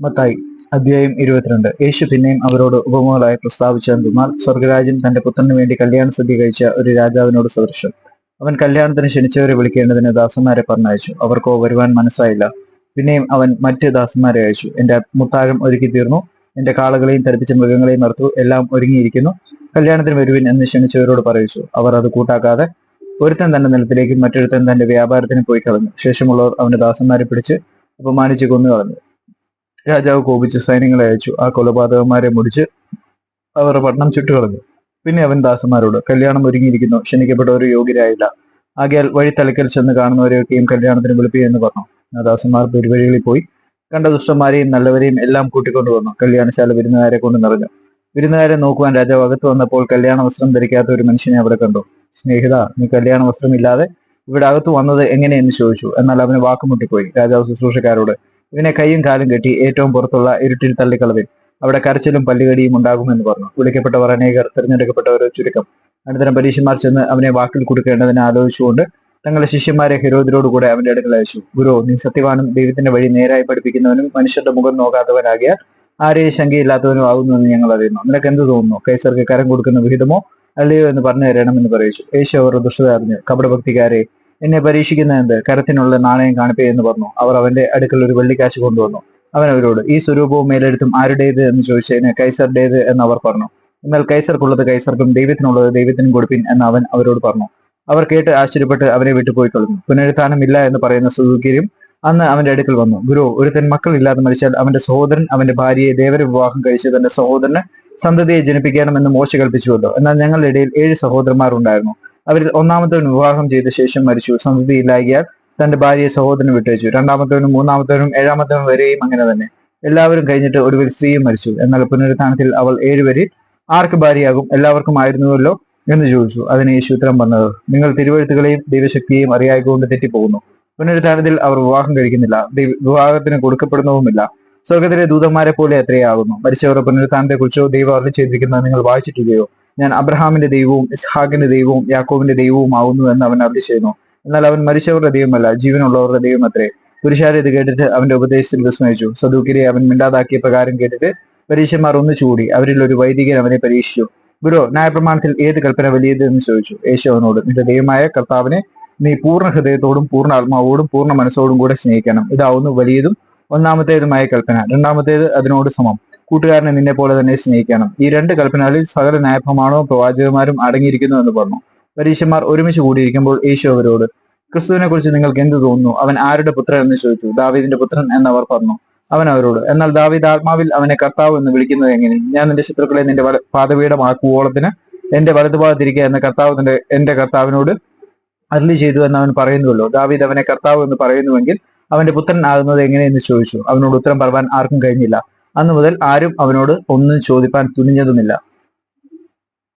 മത്തായി അധ്യായം ഇരുപത്തിരണ്ട്. യേശു പിന്നെയും അവരോട് ഉപമകളായി പ്രസ്താവിച്ച എന്തുമാൽ സ്വർഗരാജ്യം തന്റെ പുത്രന് വേണ്ടി കല്യാണ സദ്യ കഴിച്ച ഒരു രാജാവിനോട് സദൃശം. അവൻ കല്യാണത്തിന് ക്ഷണിച്ചവരെ വിളിക്കേണ്ടതിന് ദാസന്മാരെ പറഞ്ഞയച്ചു. അവർക്കോ വരുവാൻ മനസ്സായില്ല. പിന്നെയും അവൻ മറ്റ് ദാസന്മാരെ അയച്ചു. എന്റെ മുത്താഴം ഒരുക്കി തീർന്നു. എന്റെ കാളകളെയും തരിപ്പിച്ച മൃഗങ്ങളെയും നിർത്തു. എല്ലാം ഒരുങ്ങിയിരിക്കുന്നു. കല്യാണത്തിന് വരുവിൻ എന്ന് ക്ഷണിച്ചവരോട് പറയിച്ചു. അവർ അത് കൂട്ടാക്കാതെ ഒരുത്തൻ തന്റെ നിലത്തിലേക്കും മറ്റൊരുത്തൻ തന്റെ വ്യാപാരത്തിന് പോയി കളഞ്ഞു ശേഷമുള്ളവർ അവന്റെ ദാസന്മാരെ പിടിച്ച് അപമാനിച്ച് കൊന്നു കളഞ്ഞു. രാജാവ് കോപിച്ച് സൈന്യങ്ങളെ അയച്ചു. ആ കൊലപാതകന്മാരെ മുടിച്ച് അവർ പട്ടണം ചുട്ടുകളഞ്ഞു. പിന്നെ അവൻ ദാസന്മാരോട് കല്യാണം ഒരുങ്ങിയിരിക്കുന്നു. ഒരു യോഗ്യരായില്ല. ആകയാൽ തലക്കൽ ചെന്ന് കാണുന്നവരെയൊക്കെയും കല്യാണത്തിന് വിളിപ്പി എന്ന് പറഞ്ഞു. ആ ദാസന്മാർ പെരുവഴികളിൽ പോയി. കണ്ട ദുഷ്ടന്മാരെയും നല്ലവരെയും എല്ലാം കൂട്ടിക്കൊണ്ടു വന്നു. കല്യാണശാല വിരുന്നുകാരെ കൊണ്ട് നിറഞ്ഞു. വിരുന്നുകാരെ നോക്കുവാൻ രാജാവ് അകത്ത് വന്നപ്പോൾ കല്യാണ വസ്ത്രം ധരിക്കാത്ത ഒരു മനുഷ്യനെ അവിടെ കണ്ടു. സ്നേഹിത നീ കല്യാണ വസ്ത്രമില്ലാതെ ഇവിടെ അകത്ത് വന്നത് എങ്ങനെയെന്ന് ചോദിച്ചു. എന്നാൽ അവന് വാക്കുമുട്ടിപ്പോയി. രാജാവ് ശുശ്രൂഷക്കാരോട് ഇവനെ കൈയും കാലും കെട്ടി ഏറ്റവും പുറത്തുള്ള ഇരുട്ടിൽ തള്ളിക്കളവിൽ അവിടെ കരച്ചിലും പല്ലുകടിയും ഉണ്ടാകുമെന്ന് പറഞ്ഞു. വിളിക്കപ്പെട്ടവർ അനേകർ തിരഞ്ഞെടുക്കപ്പെട്ടവർ ചുരുക്കം. അനന്തരം പരീക്ഷന്മാർ ചെന്ന് അവനെ വാക്കിൽ കൊടുക്കേണ്ടതിന് ആലോചിച്ചുകൊണ്ട് തങ്ങളുടെ ശിഷ്യന്മാരെ ഹെരോദിനോടുകൂടെ അവന്റെ അടുക്കൽ അയച്ചു. ഗുരു നീ സത്യവാനും ദൈവത്തിന്റെ വഴി നേരായി പഠിപ്പിക്കുന്നവനും മനുഷ്യരുടെ മുഖം നോക്കാത്തവനാകിയ ആരെയും ശങ്കയില്ലാത്തവനും ആകുന്നു എന്ന് ഞങ്ങൾ അറിയുന്നു. നിനക്ക് എന്ത് തോന്നുന്നു? കൈസർക്ക് കരം കൊടുക്കുന്ന വിഹിതമോ അല്ലയോ എന്ന് പറഞ്ഞു തരണമെന്ന് പറയിച്ചു. യേശു അവർ ദുഷ്ടത അറിഞ്ഞു കപടഭക്തിക്കാരെ എന്നെ പരീക്ഷിക്കുന്ന എന്ത്? കരത്തിനുള്ള നാണയം കാണിപ്പേ എന്ന് പറഞ്ഞു. അവർ അവന്റെ അടുക്കൽ ഒരു വെള്ളിക്കാശ് കൊണ്ടുവന്നു. അവൻ അവരോട് ഈ സ്വരൂപവും മേലെടുത്തും ആരുടേത്? എന്ന് ചോദിച്ചതിന് കൈസറുടേത് എന്ന് അവർ പറഞ്ഞു. എന്നാൽ കൈസർക്കുള്ളത് കൈസർക്കും ദൈവത്തിനുള്ളത് ദൈവത്തിനും കൊടുപ്പിൻ എന്ന് അവൻ അവരോട് പറഞ്ഞു. അവർ കേട്ട് ആശ്ചര്യപ്പെട്ട് അവനെ വിട്ടുപോയി കളഞ്ഞു. പുനരുത്ഥാനം ഇല്ല എന്ന് പറയുന്ന സുദൂക്കിരും അന്ന് അവന്റെ അടുക്കൽ വന്നു. ഗുരു ഒരുത്തൻ മക്കൾ ഇല്ലാതെ മരിച്ചാൽ അവന്റെ സഹോദരൻ അവന്റെ ഭാര്യയെ ദേവര വിവാഹം കഴിച്ച് തന്റെ സഹോദരന് സന്തതിയെ ജനിപ്പിക്കണമെന്ന് മോശ കൽപ്പിച്ചുവല്ലോ. എന്നാൽ ഞങ്ങളുടെ ഇടയിൽ ഏഴ് സഹോദരന്മാർ ഉണ്ടായിരുന്നു അവരിൽ ഒന്നാമത്തവൻ വിവാഹം ചെയ്ത ശേഷം മരിച്ചു. സന്തതി ഇല്ലാകിയാൽ തന്റെ ഭാര്യയെ സഹോദരന് വിട്ടയച്ചു. രണ്ടാമത്തവനും മൂന്നാമത്തവനും ഏഴാമത്തവനും വരെയും അങ്ങനെ തന്നെ. എല്ലാവരും കഴിഞ്ഞിട്ട് ഒടുവിൽ സ്ത്രീയും മരിച്ചു. എന്നാൽ പുനരുത്ഥാനത്തിൽ അവൾ ഏഴുപേരിൽ ആർക്ക് ഭാര്യയാകും? എല്ലാവർക്കും ആയിരുന്നുവല്ലോ എന്ന് ചോദിച്ചു. അതിന് യേശു ഉത്തരം പറഞ്ഞത് നിങ്ങൾ തിരുവഴുത്തുകളെയും ദൈവശക്തിയെയും അറിയായിക്കൊണ്ട് തെറ്റിപ്പോകുന്നു. പുനരുത്ഥാനത്തിൽ അവർ വിവാഹം കഴിക്കുന്നില്ല. വിവാഹത്തിന് കൊടുക്കപ്പെടുന്നതുമില്ല. സ്വർഗത്തിലെ ദൂതന്മാരെ പോലെ എത്രയാകുന്നു മരിച്ചവരുടെ പുനരുത്ഥാനത്തെ കുറിച്ചോ ദൈവം അറിഞ്ഞു ചെയ്തിരിക്കുന്നത് നിങ്ങൾ വായിച്ചിട്ടില്ലയോ ഞാൻ അബ്രഹാമിന്റെ ദൈവവും ഇസ്ഹാഖിന്റെ ദൈവവും യാക്കോബിന്റെ ദൈവവും ആവുന്നു എന്ന് അവൻ ചെയ്യുന്നു എന്നാൽ അവൻ മരിച്ചവരുടെ ദൈവമല്ല ജീവനുള്ളവരുടെ ദൈവം അത്രേ പുരുഷാരെ ഇത് കേട്ടിട്ട് അവന്റെ ഉപദേശത്തിൽ വിസ്മയിച്ചു. സദൂക്കിനെ അവൻ മിണ്ടാതാക്കിയ പ്രകാരം കേട്ടിട്ട് പരീക്ഷന്മാർ ഒന്ന് ചൂടി. അവരിൽ ഒരു വൈദികൻ അവനെ പരീക്ഷിച്ചു. ഗുരു ന്യായപ്രമാണത്തിൽ ഏത് കൽപ്പന വലിയത് എന്ന് ചോദിച്ചു. യേശു അവനോട് നിന്റെ ദൈവമായ കർത്താവിനെ നീ പൂർണ ഹൃദയത്തോടും പൂർണ ആത്മാവോടും പൂർണ മനസ്സോടും കൂടെ സ്നേഹിക്കണം. ഇതാവുന്നു വലിയതും ഒന്നാമത്തേതുമായ കൽപ്പന. രണ്ടാമത്തേത് അതിനോട് സമം. കൂട്ടുകാരനെ നിന്നെ പോലെ തന്നെ സ്നേഹിക്കണം. ഈ രണ്ട് കൽപ്പനകളിൽ സകല ന്യായപ്രമാണവും പ്രവാചകന്മാരും അടങ്ങിയിരിക്കുന്നു എന്ന് പറഞ്ഞു. പരീക്ഷന്മാർ ഒരുമിച്ച് കൂടിയിരിക്കുമ്പോൾ യേശു അവരോട് ക്രിസ്തുവിനെ കുറിച്ച് നിങ്ങൾക്ക് എന്ത് തോന്നുന്നു? അവൻ ആരുടെ പുത്രൻ എന്ന് ചോദിച്ചു. ദാവീദിന്റെ പുത്രൻ എന്നവർ പറഞ്ഞു. അവൻ അവരോട് എന്നാൽ ദാവീദ് ആത്മാവിൽ അവനെ കർത്താവ് എന്ന് വിളിക്കുന്നത് എങ്ങനെ? ഞാൻ നിന്റെ ശത്രുക്കളെ നിന്റെ പാതപീഠമാക്കുവോളത്തിന് എന്റെ വലതുഭാഗത്തിരിക്കുക എന്ന കർത്താവ് തന്റെ എന്റെ കർത്താവിനോട് അരുളി ചെയ്തു എന്ന് അവൻ പറയുന്നുവല്ലോ. ദാവീദ് അവനെ കർത്താവ് എന്ന് പറയുന്നുവെങ്കിൽ അവന്റെ പുത്രൻ ആകുന്നത് എങ്ങനെയെന്ന് ചോദിച്ചു. അവനോട് ഉത്തരം പറവാൻ ആർക്കും കഴിഞ്ഞില്ല. അന്നു മുതൽ ആരും അവനോട് ഒന്നും ചോദിപ്പാൻ തുനിഞ്ഞതുമില്ല.